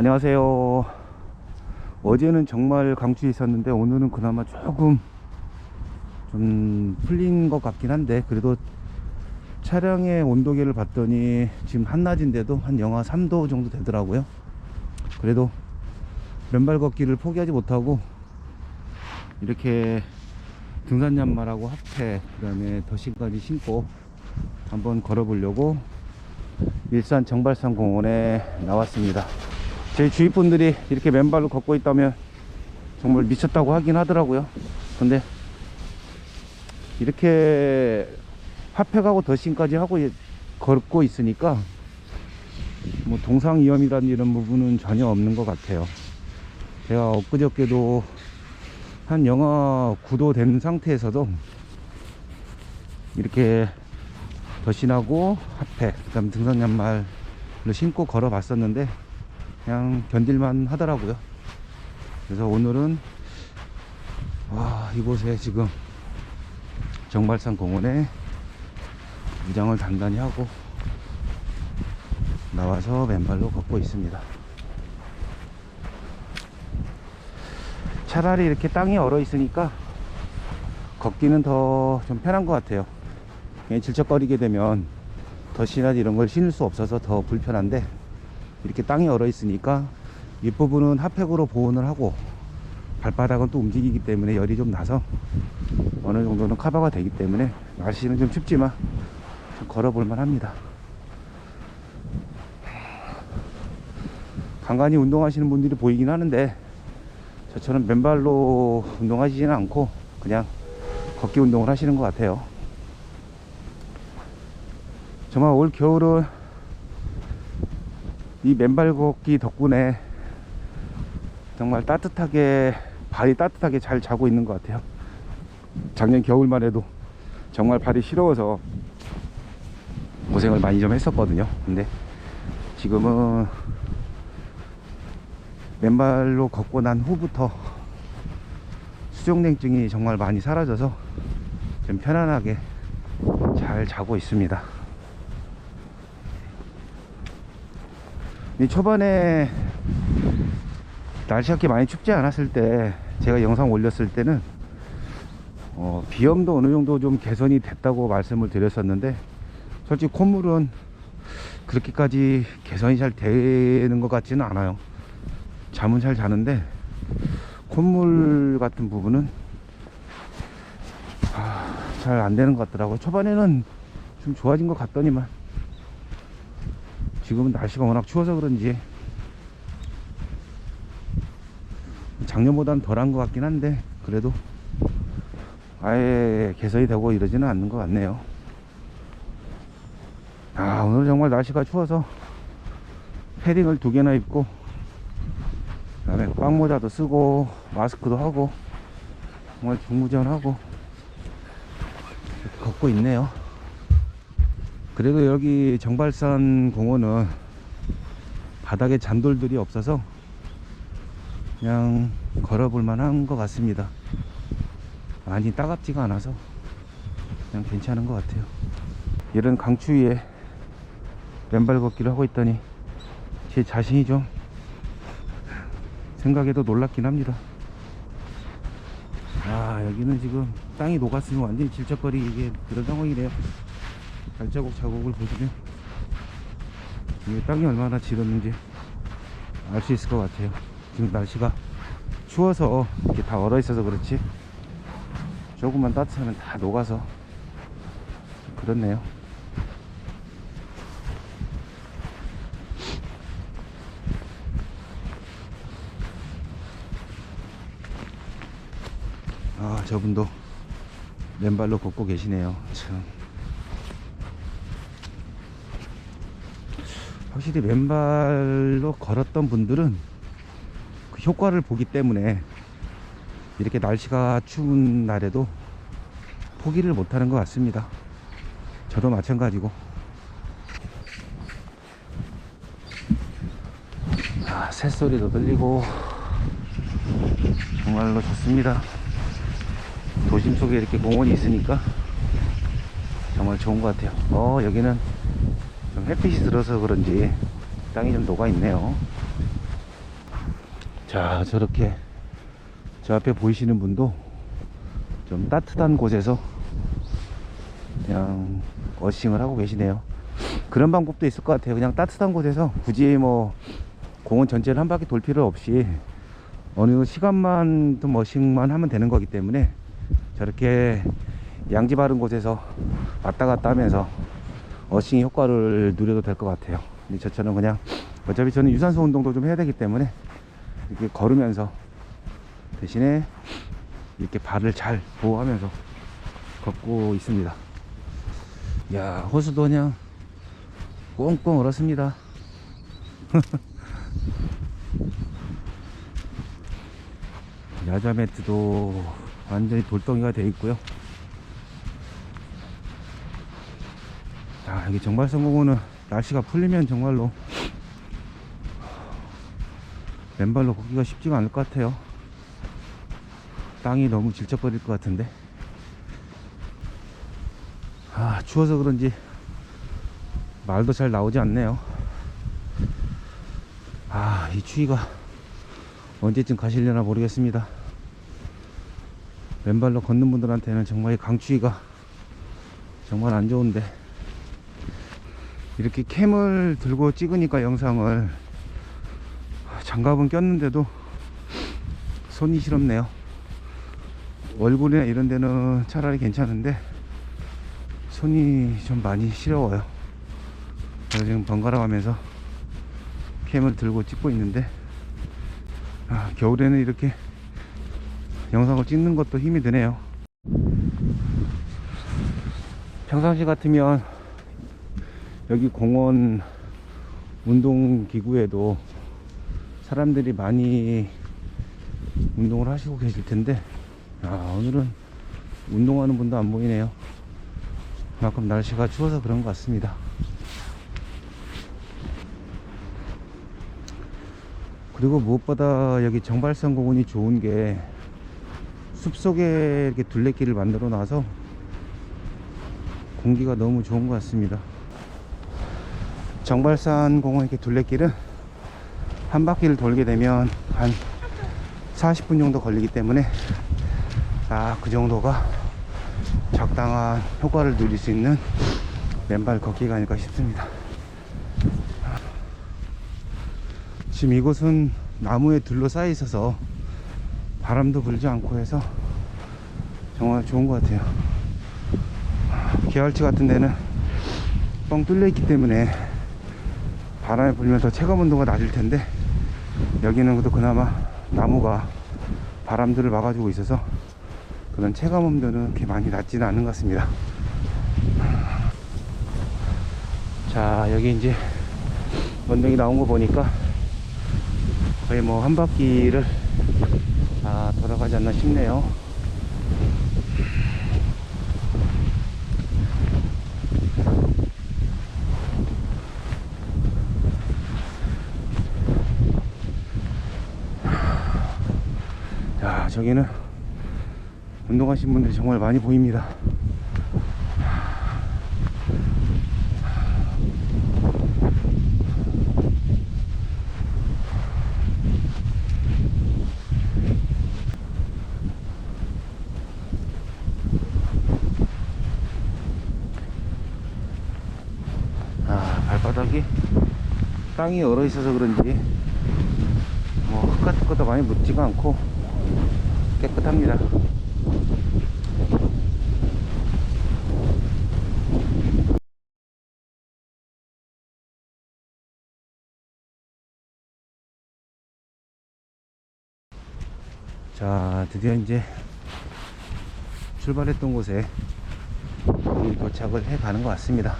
안녕하세요. 어제는 정말 강추에 있었는데 오늘은 그나마 조금 좀 풀린 것 같긴 한데 그래도 차량의 온도계를 봤더니 지금 한낮인데도 한 영하 3도 정도 되더라고요. 그래도 맨발 걷기를 포기하지 못하고 이렇게 등산 양말하고 핫팩 그다음에 더신까지 신고 한번 걸어 보려고 일산 정발산 공원에 나왔습니다. 제 주위 분들이 이렇게 맨발로 걷고 있다면 정말 미쳤다고 하긴 하더라고요. 근데 이렇게 핫팩하고 더신까지 하고 이- 걷고 있으니까 뭐 동상 위험이라는 이런 부분은 전혀 없는 것 같아요. 제가 엊그저께도 한 영하 9도 된 상태에서도 이렇게 더신하고 핫팩, 그 다음 등산 양말을 신고 걸어 봤었는데 그냥 견딜만 하더라고요. 그래서 오늘은 와, 이곳에 지금 정발산 공원에 무장을 단단히 하고 나와서 맨발로 걷고 있습니다. 차라리 이렇게 땅이 얼어 있으니까 걷기는 더 좀 편한 것 같아요. 그냥 질척거리게 되면 덧이나 이런 걸 신을 수 없어서 더 불편한데 이렇게 땅이 얼어 있으니까 윗부분은 핫팩으로 보온을 하고 발바닥은 또 움직이기 때문에 열이 좀 나서 어느 정도는 커버가 되기 때문에 날씨는 좀 춥지만 좀 걸어볼만 합니다. 간간히 운동하시는 분들이 보이긴 하는데 저처럼 맨발로 운동하시지는 않고 그냥 걷기 운동을 하시는 것 같아요. 정말 올 겨울은 이 맨발 걷기 덕분에 정말 따뜻하게 발이 따뜻하게 잘 자고 있는 것 같아요. 작년 겨울만 해도 정말 발이 시려워서 고생을 많이 좀 했었거든요. 근데 지금은 맨발로 걷고 난 후부터 수족냉증이 정말 많이 사라져서 좀 편안하게 잘 자고 있습니다. 초반에 날씨가 그렇게 많이 춥지 않았을 때 제가 영상 올렸을 때는 어, 비염도 어느 정도 좀 개선이 됐다고 말씀을 드렸었는데 솔직히 콧물은 그렇게까지 개선이 잘 되는 것 같지는 않아요. 잠은 잘 자는데 콧물 같은 부분은 아, 잘 안 되는 것 같더라고요. 초반에는 좀 좋아진 것 같더니만 지금은 날씨가 워낙 추워서 그런지 작년보다는 덜한 것 같긴 한데 그래도 아예 개선이 되고 이러지는 않는 것 같네요. 아 오늘 정말 날씨가 추워서 패딩을 두 개나 입고 그 다음에 빵모자도 쓰고 마스크도 하고 정말 중무전하고 걷고 있네요. 그래도 여기 정발산 공원은 바닥에 잔돌들이 없어서 그냥 걸어볼 만한 것 같습니다. 많이 따갑지가 않아서 그냥 괜찮은 것 같아요. 이런 강추위에 맨발 걷기를 하고 있더니 제 자신이 좀 생각해도 놀랍긴 합니다. 아 여기는 지금 땅이 녹았으면 완전히 질척거리게 그런 상황이래요. 발자국 자국을 보시면 이 땅이 얼마나 질었는지 알 수 있을 것 같아요. 지금 날씨가 추워서 이렇게 다 얼어 있어서 그렇지 조금만 따뜻하면 다 녹아서 좀 그렇네요. 아 저분도 맨발로 걷고 계시네요. 참. 확실히 맨발로 걸었던 분들은 그 효과를 보기 때문에 이렇게 날씨가 추운 날에도 포기를 못하는 것 같습니다. 저도 마찬가지고. 아, 새소리도 들리고 정말로 좋습니다. 도심 속에 이렇게 공원이 있으니까 정말 좋은 것 같아요. 어, 여기는 좀 햇빛이 들어서 그런지 땅이 좀 녹아 있네요. 자 저렇게 저 앞에 보이시는 분도 좀 따뜻한 곳에서 그냥 어싱을 하고 계시네요 그런 방법도 있을 것 같아요 그냥 따뜻한 곳에서 굳이 뭐 공원 전체를 한 바퀴 돌 필요 없이 어느 시간만 좀 어싱만 하면 되는 거기 때문에 저렇게 양지 바른 곳에서 왔다 갔다 하면서 어싱 효과를 누려도 될 것 같아요. 근데 저처럼 그냥 어차피 저는 유산소 운동도 좀 해야 되기 때문에 이렇게 걸으면서 대신에 이렇게 발을 잘 보호하면서 걷고 있습니다. 야 호수도 그냥 꽁꽁 얼었습니다. 야자 매트도 완전히 돌덩이가 되어 있고요 여기 정발성공원은 날씨가 풀리면 정말로 맨발로 걷기가 쉽지가 않을 것 같아요. 땅이 너무 질척거릴 것 같은데. 아 추워서 그런지 말도 잘 나오지 않네요. 아 이 추위가 언제쯤 가시려나 모르겠습니다. 맨발로 걷는 분들한테는 정말 이 강추위가 정말 안 좋은데 이렇게 캠을 들고 찍으니까 영상을 장갑은 꼈는데도 손이 시렵네요. 얼굴이나 이런 데는 차라리 괜찮은데 손이 좀 많이 시려워요. 그래서 지금 번갈아 가면서 캠을 들고 찍고 있는데 아, 겨울에는 이렇게 영상을 찍는 것도 힘이 드네요. 평상시 같으면 여기 공원 운동기구에도 사람들이 많이 운동을 하시고 계실 텐데 아, 오늘은 운동하는 분도 안 보이네요. 그만큼 날씨가 추워서 그런 것 같습니다. 그리고 무엇보다 여기 정발성 공원이 좋은 게 숲속에 이렇게 둘레길을 만들어 놔서 공기가 너무 좋은 것 같습니다 정발산 공원 이렇게 둘레길은 한 바퀴를 돌게 되면 한 40분 정도 걸리기 때문에 아 그 정도가 적당한 효과를 누릴 수 있는 맨발 걷기가 아닐까 싶습니다. 지금 이곳은 나무에 둘러싸여 있어서 바람도 불지 않고 해서 정말 좋은 것 같아요. 계활치 같은 데는 뻥 뚫려 있기 때문에 바람이 불면서 체감 온도가 낮을 텐데 여기는 그래도 그나마 나무가 바람들을 막아주고 있어서 그런 체감 온도는 그렇게 많이 낮지는 않은 것 같습니다. 자 여기 이제 원동이 나온 거 보니까 거의 뭐 한 바퀴를 아, 돌아가지 않나 싶네요 자 저기는 운동하신 분들이 정말 많이 보입니다. 아 발바닥이 땅이 얼어 있어서 그런지 뭐 흙 같은 것도 많이 묻지가 않고 깨끗합니다. 자 드디어 이제 출발했던 곳에 도착을 해 가는 것 같습니다.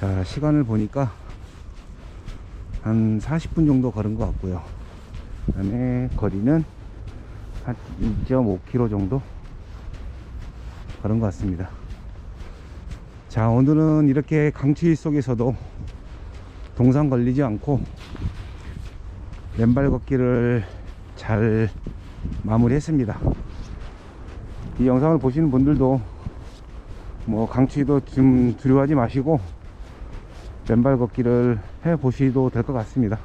자 시간을 보니까 한 40분 정도 걸은 것 같고요 그 다음에 거리는 한 2.5km 정도 걸은 것 같습니다. 자 오늘은 이렇게 강추위 속에서도 동상 걸리지 않고 맨발 걷기를 잘 마무리 했습니다. 이 영상을 보시는 분들도 뭐 강추위도 좀 두려워하지 마시고 맨발 걷기를 해 보시도 될 것 같습니다